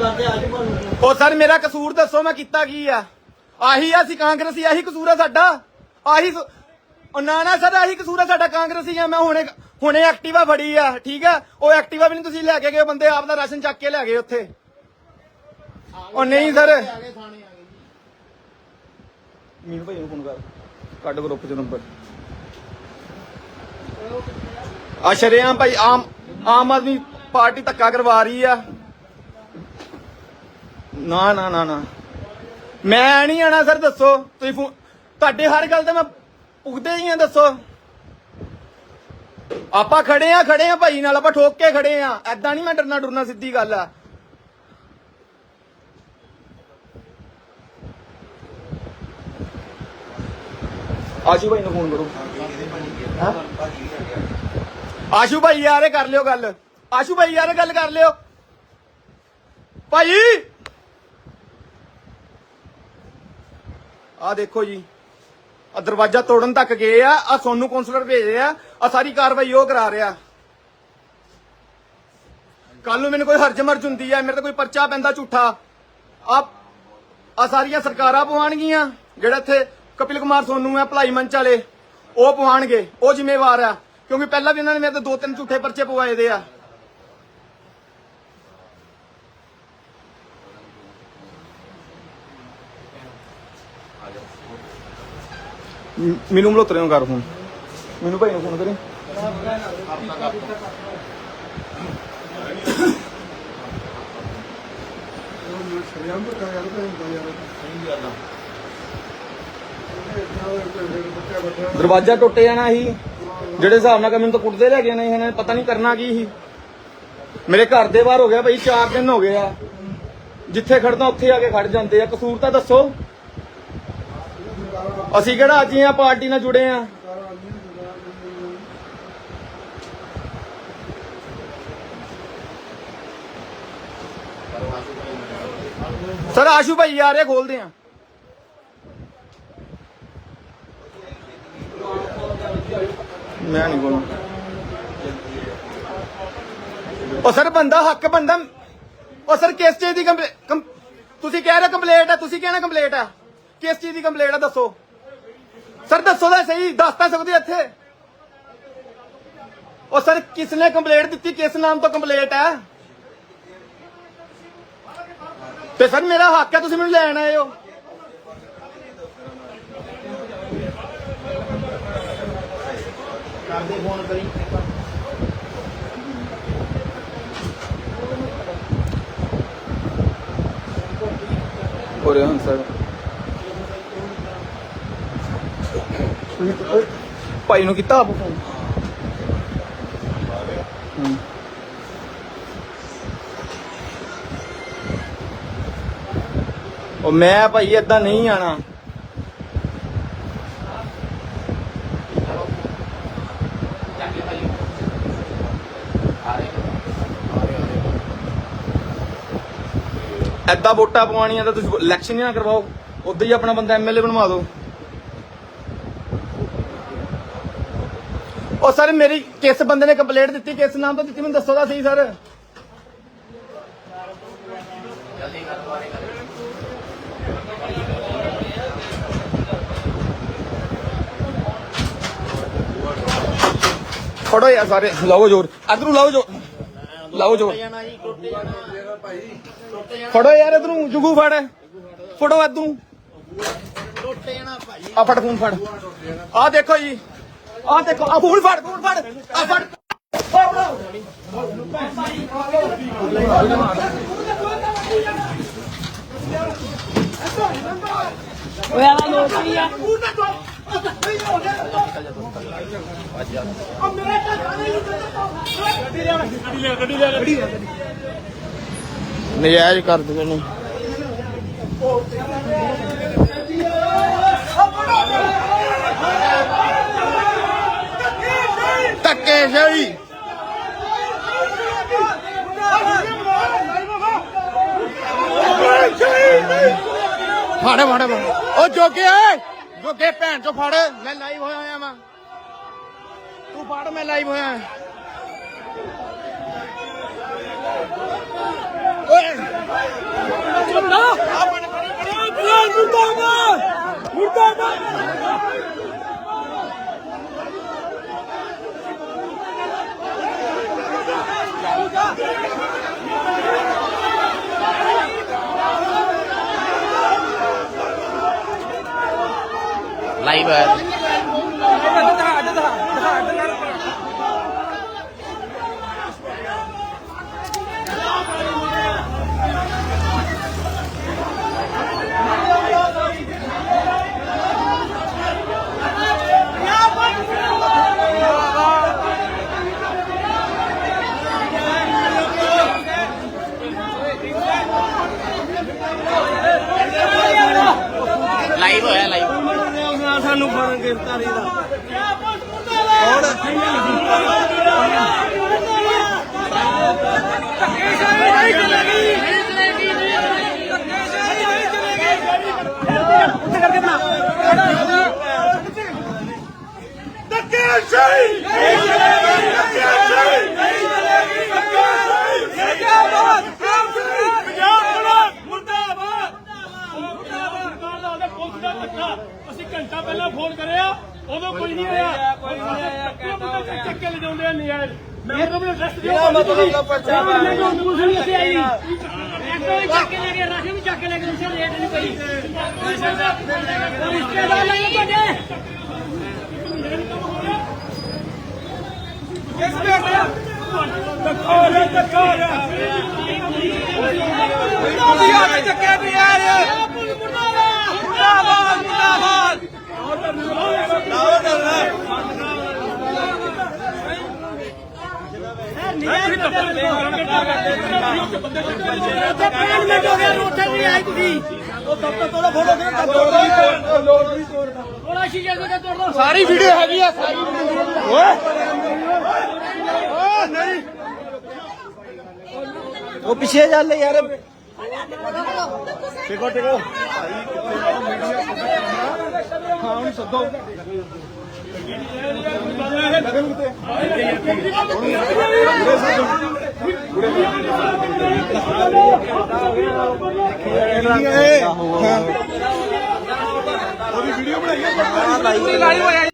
ਉਹ ਸਰ ਮੇਰਾ ਕਸੂਰ ਦੱਸੋ ਮੈਂ ਕੀਤਾ ਕੀ ਆ? ਆਹੀ ਆ ਅਸੀਂ ਕਾਂਗਰਸੀ ਆਹੀ ਕਸੂਰ ਆ ਸਾਡਾ? ਆਹੀ ਉਹ ਨਾ ਨਾ ਸਰ ਆਹੀ ਕਸੂਰ ਆ ਸਾਡਾ ਕਾਂਗਰਸੀ ਆ ਮੈਂ ਹੁਣੇ ਹੁਣੇ ਐਕਟਿਵਾ ਫੜੀ ਆ ਠੀਕ ਆ? ਉਹ ਐਕਟਿਵਾ ਵੀ ਨਹੀਂ ਤੁਸੀਂ ਲੈ ਕੇ ਗਏ ਬੰਦੇ ਆਪ ਦਾ ਰਾਸ਼ਨ ਚੱਕ ਕੇ ਲੈ ਗਏ ਉੱਥੇ। ਉਹ ਨਹੀਂ ਸਰ। ਮੀਨੂ ਭਾਈ ਨੂੰ ਫੋਨ ਕਰ। ਕੱਢ ਗਰੁੱਪ ਚ ਨੰਬਰ। ਆ ਸ਼ਰੇਆਮ ਭਾਈ ਆਮ ਆਮ ਆਦਮੀ ਪਾਰਟੀ ਧੱਕਾ ਕਰਵਾ ਰਹੀ ਆ। ਨਾ ਨਾ ਨਾ ਨਾ। ਮੈਂ ਨਹੀਂ ਆਣਾ, ਸਰ, ਦੱਸੋ। ਤੁਸੀਂ ਫੋਨ ਤੁਹਾਡੇ ਹਰ ਗੱਲ ਤੇ ਮੈਂ ਪੁੱਗਦੇ ਹੀ ਆ, ਦੱਸੋ। ਆਪਾਂ ਖੜੇ ਆ ਖੜੇ ਆ ਭਾਈ ਨਾਲ, ਆਪਾਂ ਠੋਕ ਕੇ ਖੜੇ ਆ। ਐਦਾਂ ਨਹੀਂ ਮੈਂ ਡਰਨਾ ਡਰਨਾ, ਸਿੱਧੀ ਗੱਲ ਆ। ਆਸ਼ੂ ਭਾਈ ਨੂੰ ਫੋਨ ਕਰੋ। ਆਸ਼ੂ ਭਾਈ ਯਾਰ, ਇਹ ਕਰ ਲਿਓ ਗੱਲ। ਆਸ਼ੂ ਭਾਈ ਯਾਰ ਗੱਲ ਕਰ ਲਿਓ। ਭਾਈ! ਆਹ ਦੇਖੋ ਜੀ। ਆ ਦਰਵਾਜ਼ਾ ਤੋੜਨ ਤੱਕ ਗਏ ਆ ਆ ਸੋਨੂੰ ਕਾਉਂਸਲਰ ਭੇਜ ਰਿਹਾ ਆ ਸਾਰੀ ਕਾਰਵਾਈ ਉਹ ਕਰਾ ਰਿਹਾ। ਕੱਲ ਨੂੰ ਮੈਨੂੰ ਕੋਈ ਹਰਜ ਮਰਜ ਹੁੰਦੀ ਹੈ ਮੇਰੇ ਤੇ ਕੋਈ ਪਰਚਾ ਪੈਂਦਾ ਝੂਠਾ। ਆ ਆ ਸਾਰੀਆਂ ਸਰਕਾਰਾਂ ਪਵਾਉਣਗੀਆਂ, ਜਿਹੜਾ ਇੱਥੇ ਕਪਿਲ ਕੁਮਾਰ ਸੋਨੂ ਹੈ ਭਲਾਈ ਮੰਚ ਵਾਲੇ, ਉਹ ਪਵਾਉਣਗੇ, ਉਹ ਜ਼ਿੰਮੇਵਾਰ ਆ। ਕਿਉਂਕਿ ਪਹਿਲਾਂ ਵੀ ਇਹਨਾਂ ਨੇ ਮੇਰੇ ਤੇ ਦੋ ਤਿੰਨ ਝੂਠੇ ਪਰਚੇ ਪਵਾਏ ਦੇ ਆ। ਮ- ਮੈਨੂੰ ਮਲੋਤਰੇ ਨੂੰ ਕਰ ਫੋਨ ਮੈਨੂੰ ਭਾਈ ਨੂੰ ਫੋਨ ਕਰੀ। ਦਰਵਾਜ਼ਾ ਟੁੱਟ ਜਾਣਾ ਸੀ। ਜਿਹੜੇ ਹਿਸਾਬ ਨਾਲ ਕਿ ਮੈਨੂੰ ਤਾਂ ਕੁੱਟਦੇ ਲੈ ਗਏ ਨੇ ਇਹਨਾਂ ਨੇ ਪਤਾ ਨਹੀਂ ਕਰਨਾ ਕੀ ਸੀ। ਮੇਰੇ ਘਰ ਦੇ ਬਾਹਰ ਹੋ ਗਿਆ ਭਾਈ 4 ਦਿਨ ਹੋ ਗਏ ਆ। ਜਿੱਥੇ ਖੜਦਾ ਉੱਥੇ ਆ ਕੇ ਖੜ ਜਾਂਦੇ ਆ। ਕਸੂਰ ਤਾਂ ਦੱਸੋ। ਅਸੀਂ ਕਿਹੜਾ ਅੱਜ ਹੀ ਆ, ਪਾਰਟੀ ਨਾਲ ਜੁੜੇ ਆ? ਸਰ, ਆਸ਼ੂ ਭਾਈ ਯਾਰ ਇਹ ਖੋਲਦੇ ਆ। ਮੈਂ ਨਹੀਂ ਬੋਲਣਾ ਉਹ ਸਰ, ਬੰਦਾ ਹੱਕ ਬੰਦਾ, ਉਹ ਸਰ, ਕਿਸ ਚੀਜ਼ ਦੀ ਕੰਪਲੇ ਤੁਸੀਂ ਕਹਿ ਰਹੇ ਕੰਪਲੇਂਟ ਆ, ਤੁਸੀਂ ਕਹਿਣਾ ਕੰਪਲੇਂਟ ਆ। ਕਿਸ ਚੀਜ਼ ਦੀ ਕੰਪਲੇਂਟ ਆ, ਦੱਸੋ। ਸਰ ਦੱਸੋ ਤਾਂ ਸਹੀ ਦੱਸ ਤਾਂ ਸਕਦੇ ਇੱਥੇ? ਉਹ ਸਰ ਕਿਸ ਨੇ ਕੰਪਲੇਂਟ ਦਿੱਤੀ? ਕਿਸ ਨਾਮ ਤੋਂ ਕੰਪਲੇਂਟ ਹੈ? ਤੇ ਸਰ ਮੇਰਾ ਹੱਕ ਹੈ ਤੁਸੀਂ ਮੈਨੂੰ ਲੈਣ ਆਏ ਹੋ। ਕਰਦੇ ਫੋਨ ਕਰੀ। ਹੋ ਰਿਹਾ ਹੁਣ ਸਰ। ਭਾਈ ਨੂੰ ਕੀਤਾ ਆਪ? ਫੋਨ ਹੂੰ। ਉਹ ਮੈਂ ਭਾਈ ਏਦਾਂ ਨਹੀਂ ਆਣਾ। ਏਦਾਂ ਵੋਟਾਂ ਪਵਾਉਣੀਆਂ ਤਾਂ ਤੁਸੀਂ ਇਲੈਕਸ਼ਨ ਹੀ ਨਾ ਕਰਵਾਓ। ਉਦੋਂ ਹੀ ਆਪਣਾ ਬੰਦਾ ਐਮਐਲਏ ਬਣਵਾ ਦਿਓ। ਉਹ ਸਰ, ਮੇਰੀ ਕਿਸ ਬੰਦੇ ਨੇ ਕੰਪਲੇਂਟ ਦਿੱਤੀ? ਕਿਸ ਨਾਮ ਤੋਂ ਦਿੱਤੀ? ਮੈਨੂੰ ਦੱਸੋ ਤਾਂ ਸਹੀ, ਸਰ। ਫੜੋ ਯਾਰ ਸਾਰੇ। ਲਾਓ ਜੋਰ। ਇਧਰੋਂ ਲਾਓ ਜੋਰ। ਲਾਓ ਜੋਰ। ਫੜੋ ਯਾਰ ਇਧਰੋਂ। ਜੁਗੂ ਫੜ। ਫੜੋ ਇਧਰੋਂ। ਟੁੱਟ ਜਾਣਾ ਭਾਈ ਆ ਫੜ ਫੋਨ, ਫੜ। ਆ ਦੇਖੋ ਜੀ। ਆ ਦੇਖੋ ਆ ਫੋਨ ਫੜ ਫੋਨ ਫੜ ਆ ਫੜ। ਓਏ ਆਲਾ ਲੋਕ ਵੀ ਆ? ਨਜਾਇਜ਼ ਕਰ ਦੇ ਨੇ ਧੱਕੇ ਸਹੀ ਫੜ ਫੜ। ਉਹ ਜੋਗੇ ਓਏ। ਜੋਗੇ ਭੈਣ ਚੋ ਫੜ। ਮੈਂ ਲਾਈਵ ਹੋਇਆ ਹੋਇਆ ਵਾਂ। ਤੂੰ ਫੜ ਮੈਂ ਲਾਈਵ ਹੋਇਆ। ਓਏ। ਮੁਰਦਾਬਾਦ ਮੁਰਦਾਬਾਦ। ਲਾਈਵ ਹੈ ਲਾਈਵ ਹੋਇਆ ਲਾਈਵ ਸਾਨੂੰ ਫੜਨ ਗ੍ਰਿਫਤਾਰੀ ਦਾ ਅਸੀਂ ਘੰਟਾ ਪਹਿਲਾਂ ਫੋਨ ਕਰਿਆ ਉਦੋਂ ਕੋਈ ਨਹੀਂ ਆਇਆ ਕੋਈ ਨਹੀਂ ਆਇਆ ਘੰਟਾ ਚੱਕ ਕੇ ਲਿਜਾਉਂਦੇ ਆ ਨਜਾਇਜ਼ ਮੈਂ ਤਾਂ ਵੀ ਰੈਸਟ ਦਿਓ ਮਤਲਬ ਦਾ ਪਰਚਾ ਮੈਂ ਤਾਂ ਪੁਲਿਸ ਨਹੀਂ ਅਸੀਂ ਆਈ। ਐਕਟੋ ਵੀ ਚੱਕ ਕੇ ਲੈ ਗਏ ਰਾਸ਼ਨ ਵੀ ਚੱਕ ਕੇ ਲੈ ਗਏ ਉਸੇ ਰੇਟ ਨਹੀਂ ਪਈ। ਰਿਸ਼ਤੇਦਾਰ ਨਹੀਂ ਤੁਹਾਡੇ। ਮਿੰਟ ਹੋ ਗਏ ਉੱਥੇ ਨਹੀਂ ਆਈ ਤੁਸੀਂ ਉਹ ਦਫ਼ਤਰ ਤੋਂ ਫੋਟੋ ਦੇ ਥੋੜਾ ਸ਼ੀਸ਼ੇ ਦੇ ਤੋੜ ਦੋ ਸਾਰੀ ਵੀਡੀਓ ਹੈਗੀ ਆ। ਸਾਰੀ ਓਏ ਓ ਨਹੀਂ। ਉਹ ਪਿੱਛੇ ਚੱਲ ਯਾਰ। ਟਿਕੋ ਟਿਕੋ। ਹਾਂ ਹੁਣ ਸੱਦੋ। ਉਹਦੀ ਵੀਡੀਓ ਬਣਾਈ ਆ ਲਾਈਵ ਹੋਇਆ